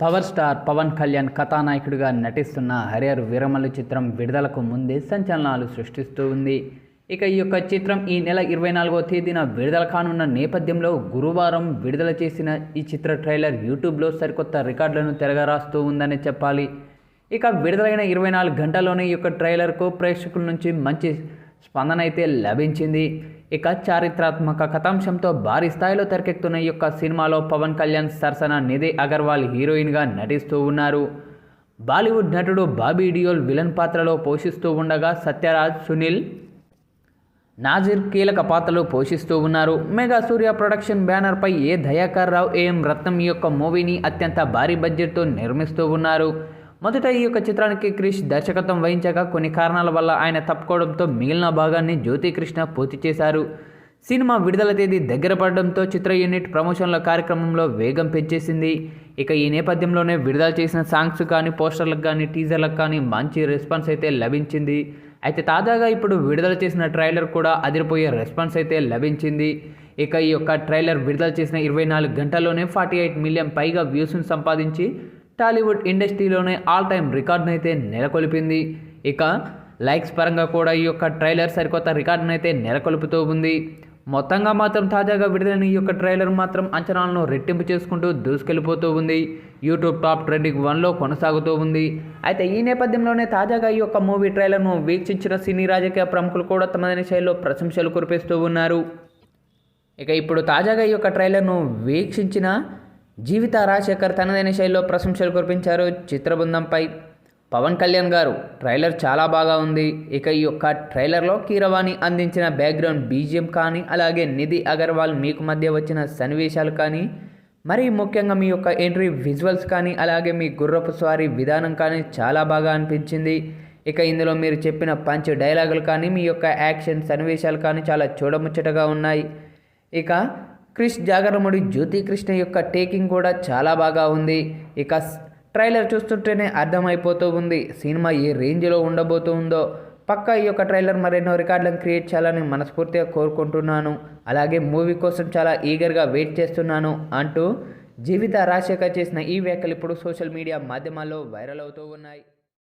Power star Pawan Kalyan కథానాయకుడిగా నటిస్తున్న హరిహర్ విరమలు చిత్రం విడుదలకు ముందే సంచలనాలు సృష్టిస్తూ ఉంది. ఇక ఈ యొక్క చిత్రం ఈ నెల ఇరవై నాలుగో తేదీన విడుదల కానున్న నేపథ్యంలో గురువారం విడుదల చేసిన ఈ చిత్ర ట్రైలర్ యూట్యూబ్లో సరికొత్త రికార్డులను తిరగరాస్తూ ఉందని చెప్పాలి. ఇక విడుదలైన ఇరవై నాలుగు గంటల్లోనే ఈ యొక్క ట్రైలర్కు ప్రేక్షకుల నుంచి మంచి స్పందన అయితే లభించింది. ఇక చారిత్రాత్మక కథాంశంతో భారీ స్థాయిలో తెరకెక్కుతున్న ఈ యొక్క సినిమాలో పవన్ కళ్యాణ్ సరసన నిధి అగర్వాల్ హీరోయిన్గా నటిస్తూ ఉన్నారు. బాలీవుడ్ నటుడు బాబీ డియోల్ విలన్ పాత్రలో పోషిస్తూ ఉండగా సత్యరాజ్ సునీల్ నాజిర్ కీలక పాత్రలు పోషిస్తూ ఉన్నారు. మెగా సూర్య ప్రొడక్షన్ బ్యానర్పై ఏ దయాకర్ రావు ఏఎం రత్నం యొక్క మూవీని అత్యంత భారీ బడ్జెట్తో నిర్మిస్తూ ఉన్నారు. మొదట ఈ యొక్క చిత్రానికి క్రిష్ దర్శకత్వం వహించగా కొన్ని కారణాల వల్ల ఆయన తప్పుకోవడంతో మిగిలిన భాగాన్ని జ్యోతికృష్ణ పూర్తి చేశారు. సినిమా విడుదల తేదీ దగ్గర పడడంతో చిత్ర యూనిట్ ప్రమోషన్ల కార్యక్రమంలో వేగం పెంచేసింది. ఇక ఈ నేపథ్యంలోనే విడుదల చేసిన సాంగ్స్ కానీ పోస్టర్లకు కానీ టీజర్లకు కానీ మంచి రెస్పాన్స్ అయితే లభించింది. అయితే తాజాగా ఇప్పుడు విడుదల చేసిన ట్రైలర్ కూడా అదిరిపోయే రెస్పాన్స్ అయితే లభించింది. ఇక ఈ యొక్క ట్రైలర్ విడుదల చేసిన ఇరవై నాలుగు గంటల్లోనే ఫార్టీ ఎయిట్ మిలియన్ పైగా వ్యూస్ను సంపాదించి టాలీవుడ్ ఇండస్ట్రీలోనే ఆల్ టైమ్ రికార్డును అయితే నెలకొల్పింది. ఇక లైక్స్ పరంగా కూడా ఈ యొక్క ట్రైలర్ సరికొత్త రికార్డును అయితే నెలకొల్పుతూ ఉంది. మొత్తంగా మాత్రం తాజాగా విడుదలైన ఈ యొక్క ట్రైలర్ మాత్రం అంచనాలను రెట్టింపు చేసుకుంటూ దూసుకెళ్ళిపోతూ ఉంది. యూట్యూబ్ టాప్ ట్రెండింగ్ వన్లో కొనసాగుతూ ఉంది. అయితే ఈ నేపథ్యంలోనే తాజాగా ఈ యొక్క మూవీ ట్రైలర్ను వీక్షించిన సినీ రాజకీయ ప్రముఖులు కూడా తమదైన శైలిలో ప్రశంసలు కురిపిస్తూ ఉన్నారు. ఇక ఇప్పుడు తాజాగా ఈ యొక్క ట్రైలర్ను వీక్షించిన జీవిత రాజశేఖర్ తనదైన శైలిలో ప్రశంసలు కురిపించారు. చిత్రబృందంపై పవన్ కళ్యాణ్ గారు ట్రైలర్ చాలా బాగా ఉంది. ఇక ఈ యొక్క ట్రైలర్లో కీరవాణి అందించిన బ్యాక్గ్రౌండ్ బీజిఎం కానీ అలాగే నిధి అగర్వాల్ మీకు మధ్య వచ్చిన సన్నివేశాలు కానీ మరి ముఖ్యంగా మీ యొక్క ఎంట్రీ విజువల్స్ కానీ అలాగే మీ గుర్రపు స్వారీ విధానం కానీ చాలా బాగా అనిపించింది. ఇక ఇందులో మీరు చెప్పిన పంచ్ డైలాగులు కానీ మీ యొక్క యాక్షన్ సన్నివేశాలు కానీ చాలా చూడముచ్చటగా ఉన్నాయి. ఇక క్రిష్ జాగరముడి జ్యోతి కృష్ణ యొక్క టేకింగ్ కూడా చాలా బాగా ఉంది. ఇక ట్రైలర్ చూస్తుంటేనే అర్థమైపోతూ ఉంది. సినిమా ఏ రేంజ్లో ఉండబోతుందో పక్క ఈ యొక్క ట్రైలర్ మరెన్నో రికార్డులను క్రియేట్ చేయాలని మనస్ఫూర్తిగా కోరుకుంటున్నాను. అలాగే మూవీ కోసం చాలా ఈగర్గా వెయిట్ చేస్తున్నాను అంటూ జీవిత రాశిక చేసిన ఈ వ్యాఖ్యలు ఇప్పుడు సోషల్ మీడియా మాధ్యమాల్లో వైరల్ అవుతూ ఉన్నాయి.